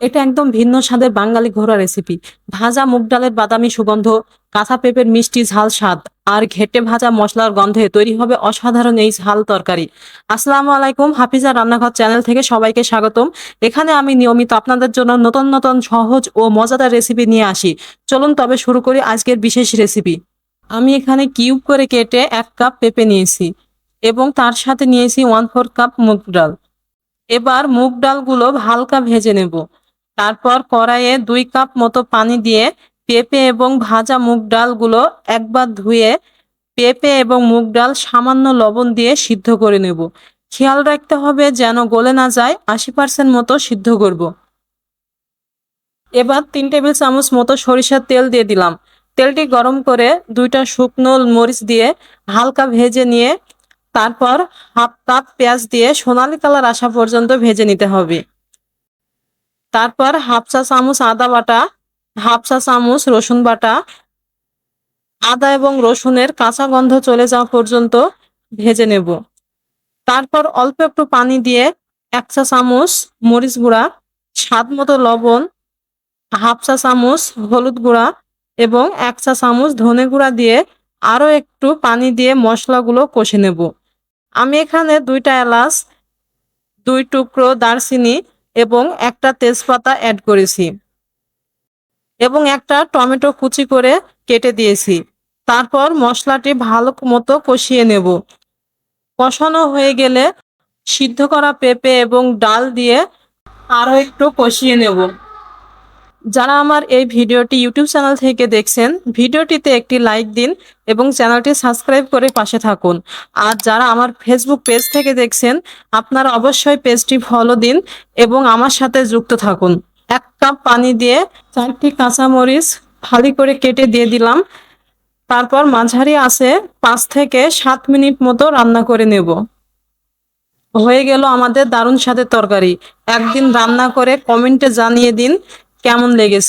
এটা একদম ভিন্ন স্বাদের বাঙালি ঘোড়া রেসিপি ভাজা মুগ ডালের বাদামি সুগন্ধ কাঁচা পেঁপের মিষ্টি ঝাল স্বাদ, আর ঘেটে ভাজা মশলার গন্ধে তৈরি হবে অসাধারণ এই ঝাল তরকারি। আসসালামু আলাইকুম, হাফিজা রান্নাঘর চ্যানেল থেকে সবাইকে স্বাগতম। এখানে আমি নিয়মিত আপনাদের জন্য নতুন নতুন সহজ ও মজাদার রেসিপি নিয়ে আসি। চলুন তবে শুরু করি আজকের বিশেষ রেসিপি আমি এখানে কিউব করে কেটে এক কাপ পেঁপে নিয়েছি এবং তার সাথে নিয়েছি ওয়ান ফোর কাপ মুগ ডাল। এবার মুগ ডালগুলো হালকা ভেজে নেব। তারপর কড়াইয়ে দুই কাপ মতো পানি দিয়ে পেঁপে এবং ভাজা মুগ ডালগুলো একবার ধুয়ে পেঁপে এবং মুগ ডাল সামান্য লবণ দিয়ে সিদ্ধ করে নেব। খেয়াল রাখতে হবে যেন গলে না যায়, আশি পার্সেন্ট মতো সিদ্ধ করব। এবার তিন টেবিল চামচ মতো সরিষার তেল দিয়ে দিলাম। তেলটি গরম করে দুইটা শুকনো মরিচ দিয়ে হালকা ভেজে নিয়ে তারপর হাফ কাপ পেঁয়াজ দিয়ে সোনালি কালার আসা পর্যন্ত ভেজে নিতে হবে। তারপর হাফ চা চামচ আদা বাটা, হাফ চা চামচ রসুন বাটা। আদা এবং রসুনের কাঁচা গন্ধ চলে যাওয়া পর্যন্ত ভেজে নেব। তারপর অল্প একটু পানি দিয়ে এক চা চামচ মরিচ গুঁড়া, স্বাদ মতো লবণ, হাফ চা চামচ হলুদ গুঁড়া এবং এক চা চামচ ধনে গুঁড়া দিয়ে আরও একটু পানি দিয়ে মশলাগুলো কষে নেব। আমি এখানে দুইটা এলাচ, দুই টুকরো দারচিনি এবং একটা তেজপাতা অ্যাড করেছি। এবং একটা টমেটো কুচি করে কেটে দিয়েছি। তারপর মশলাটি ভালো মতো কষিয়ে নেব। কষানো হয়ে গেলে সিদ্ধ করা পেঁপে এবং ডাল দিয়ে আরও একটু কষিয়ে নেব। যারা আমার এই ভিডিওটি ইউটিউব চ্যানেল থেকে দেখছেন, ভিডিওটিতে একটি লাইক দিন এবং চ্যানেলটি সাবস্ক্রাইব করে পাশে থাকুন। আর যারা আমার ফেসবুক পেজ থেকে দেখছেন, আপনারা অবশ্যই পেজটি ফলো দিন এবং আমার সাথে যুক্ত থাকুন। এক কাপ পানি দিয়ে চারটি কাঁচামরিচ ফালি করে কেটে দিয়ে দিলাম। তারপর মাঝারি আছে পাঁচ থেকে সাত মিনিট মতো রান্না করে নেব। হয়ে গেল আমাদের দারুণ স্বাদের তরকারি। একদিন রান্না করে কমেন্টে জানিয়ে দিন কেমন লেগেছে?